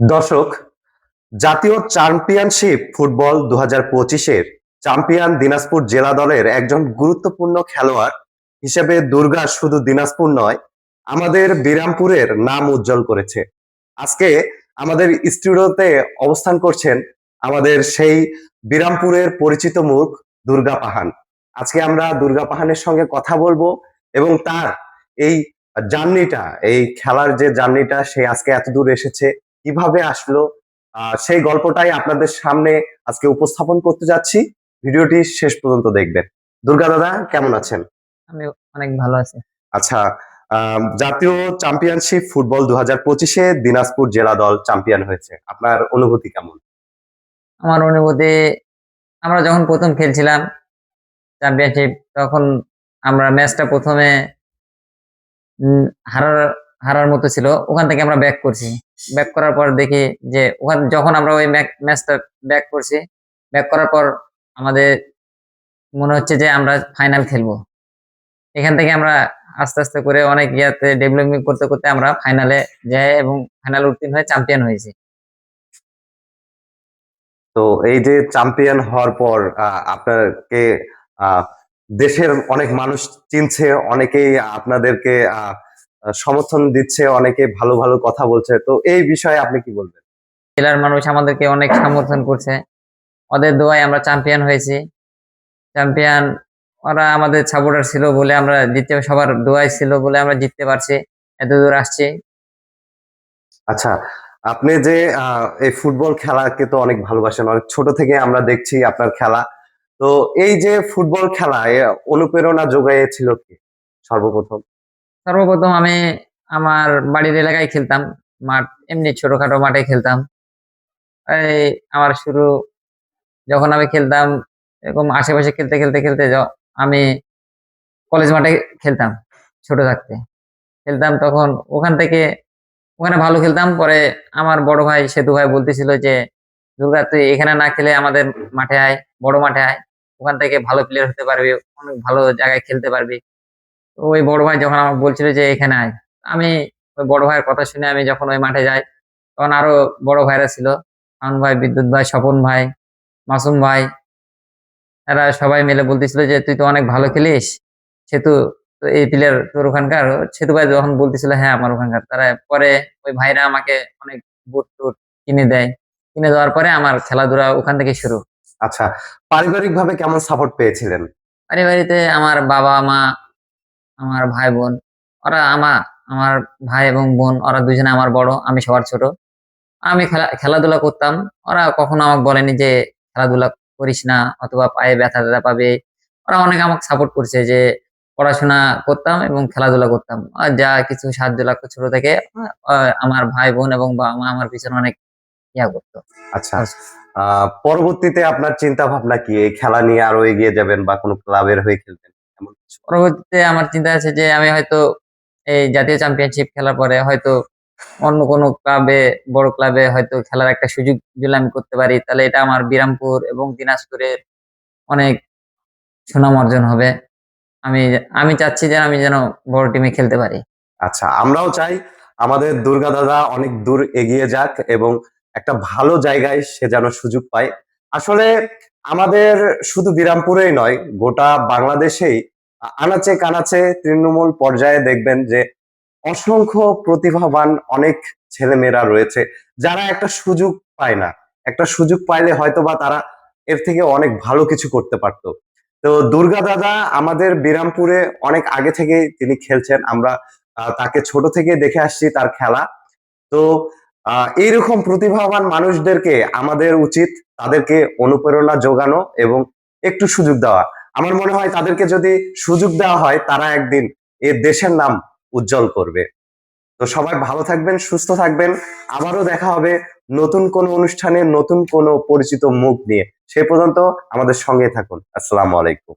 দর্শক, জাতীয় championship football দু হাজার পঁচিশের চ্যাম্পিয়ন দিনাজপুর জেলা দলের একজন গুরুত্বপূর্ণ খেলোয়াড় হিসেবে দুর্গা শুধু দিনাজপুর নয়, আমাদের বিরামপুরের নাম উজ্জ্বল করেছে। আজকে আমাদের স্টুডিওতে অবস্থান করছেন আমাদের সেই বিরামপুরের পরিচিত মুখ দুর্গা পাহান। আজকে আমরা দুর্গা পাহানের সঙ্গে কথা বলব এবং তার এই জার্নিটা, এই খেলার যে জার্নিটা সে আজকে এত দূর এসেছে কীভাবে আসলো সেই গল্পটাই আপনাদের সামনে আজকে উপস্থাপন করতে যাচ্ছি। ভিডিওটি শেষ পর্যন্ত দেখবেন। দুর্গা দাদা কেমন আছেন? আমি অনেক ভালো আছি। আচ্ছা জাতীয় চ্যাম্পিয়নশিপ ফুটবল দু হাজার পঁচিশে দিনাজপুর জেলা দল চ্যাম্পিয়ন হয়েছে। আপনার অনুভূতি কেমন? আমার অনুভূতি আমরা যখন প্রথম খেলছিলাম চ্যাম্পিয়নশিপ তখন আমরা ম্যাচটা প্রথমে হারার হারার মতো ছিল। ওখান থেকে আমরা ব্যাক করছি। ব্যাক করার পর দেখি যে ওখান যখন আমরা ওই ম্যাচটা ব্যাক করছি ব্যাক করার পর আমাদের মনে হচ্ছে যে আমরা ফাইনাল খেলব। এখান থেকে আমরা আস্তে আস্তে করে অনেক ইয়াতে ডেভেলপমেন্ট করতে করতে আমরা ফাইনালে যাই এবং ফাইনাল উত্তীর্ণ হয়ে চ্যাম্পিয়ন হয়েছি। তো এই যে চ্যাম্পিয়ন হওয়ার পর আপনাকে দেশের অনেক মানুষ চিনছে অনেকেই আপনাদেরকে আহ, সমর্থন দিচ্ছে অনেকে ভালো ভালো কথা বলছে। তো এই বিষয়ে আপনি কি বলবেন? জেলার মানুষ আমাদেরকে অনেক সমর্থন করছে। ওদের দোয়ায় আমরা চ্যাম্পিয়ন হয়েছি। চ্যাম্পিয়ন ওরা আমাদের সাপোর্টার ছিল বলে আমরা জিততে সবার দোয়াই ছিল বলে আমরা জিততে পারছি এত দূর আসছি। আচ্ছা আপনি যে এই ফুটবল খেলাকে তো অনেক ভালোবাসেন অনেক ছোট থেকে আমরা দেখছি আপনার খেলা। তো এই যে ফুটবল খেলা এ অনুপ্রেরণা যোগাইছিল কি? সর্বপ্রথম। সর্বপ্রথম আমি আমার বাড়ির এলাকায় খেলতাম, মাঠ, এমনি ছোটখাটো মাঠে খেলতাম। এই আমার শুরু যখন আমি খেলতাম, এরকম আশেপাশে খেলতে খেলতে খেলতে আমি কলেজ মাঠে খেলতাম ছোট থাকতে। খেলতাম তখন ওখান থেকে, ওখানে ভালো খেলতাম, পরে আমার বড় ভাই, সেতু ভাই বলতেছিল যে, দুর্গা, তুই এখানে না খেলে আমাদের মাঠে আয়, বড় মাঠে আয়। ওখান থেকে ভালো প্লেয়ার হতে পারবি, অনেক ভালো জায়গায় খেলতে পারবি। ওই বড় ভাই যখন আমাকে বলছিল যে এখানে আয়। আমি ওই বড় ভাইয়ের কথা শুনে আমি যখন ওই মাঠে যাই তখন আরও বড় ভাইরা ছিল। শাওন ভাই বিদ্যুৎ ভাই স্বপন ভাই মাসুম ভাই এরা সবাই মিলে বলতেছিল যে তুই তো অনেক ভালো খেলিস সেতু তো এই প্লেয়ার তোর ওখানকার। সেতু ভাই যখন বলতেছিল হ্যাঁ আমার ওখানকার। তারা পরে ওই ভাইরা আমাকে অনেক বুট টুট কিনে দেয়। কিনে দেওয়ার পরে আমার খেলাধুলা ওখান থেকে শুরু। আচ্ছা পারিবারিক ভাবে কেমন সাপোর্ট পেয়েছিলেন? পারিবারিতে আমার বাবা মা আমার ভাই বোন ওরা আমা, আমার ভাই এবং বোন, ওরা দুজনে আমার বড়, আমি সবার ছোট। আমি খেলা, খেলাধুলা করতাম। ওরা কখনো আমাকে বলেনি যে খেলাধুলা করিস না অথবা পায়ে ব্যথা ট্যাথা পাবে। ওরা অনেক আমাকে সাপোর্ট করছে যে পড়াশোনা করতাম এবং খেলাধুলা করতাম। আর যা কিছু সাহায্য লাগতো ছোট থেকে আমার ভাই বোন এবং বাবা মা আমার পিছনে অনেক ইয়া করতো। আচ্ছা পরবর্তীতে আপনার চিন্তা ভাবনা কি খেলা নিয়ে আরও এগিয়ে যাবেন বা কোনো ক্লাবের হয়ে খেলবেন? পরবর্তীতে আমার চিন্তা আছে যে আমি হয়তো এই জাতীয় চ্যাম্পিয়নশিপ খেলার পরে হয়তো অন্য কোনো ক্লাবে বড় ক্লাবে হয়তো খেলার একটা সুযোগ যদি আমি করতে পারি, তাহলে এটা আমার বিরামপুর এবং দিনাজপুরের অনেক সুনাম অর্জন হবে। আমি আমি চাচ্ছি যে আমি যেন বড় টিমে খেলতে পারি। আচ্ছা আমরাও চাই আমাদের দুর্গা দাদা অনেক দূর এগিয়ে যাক এবং একটা ভালো জায়গায় সে যেন সুযোগ পায়। আসলে আমাদের শুধু বিরামপুরেই নয়, গোটা বাংলাদেশেই আনাচে কানাচে তৃণমূল পর্যায়ে দেখবেন যে অসংখ্য প্রতিভাবান অনেক ছেলেমেয়েরা রয়েছে, যারা একটা সুযোগ পায় না। একটা সুযোগ পাইলে হয়তোবা তারা এর থেকে অনেক ভালো কিছু করতে পারতো। তো দুর্গা দাদা আমাদের বিরামপুরে অনেক আগে থেকেই তিনি খেলছেন, আমরা তাকে ছোট থেকে দেখে আসছি তার খেলা। তো এইরকম প্রতিভাবান মানুষদেরকে আমাদের উচিত তাদেরকে অনুপ্রেরণা যোগানো এবং একটু সুযোগ দেওয়া। আমার মনে হয় তাদেরকে যদি সুযোগ দেওয়া হয়, তারা একদিন এ দেশের নাম উজ্জ্বল করবে। তো সবাই ভালো থাকবেন, সুস্থ থাকবেন। আবারও দেখা হবে নতুন কোনো অনুষ্ঠানে, নতুন কোনো পরিচিত মুখ নিয়ে। সে পর্যন্ত আমাদের সঙ্গে থাকুন। আসসালামু আলাইকুম।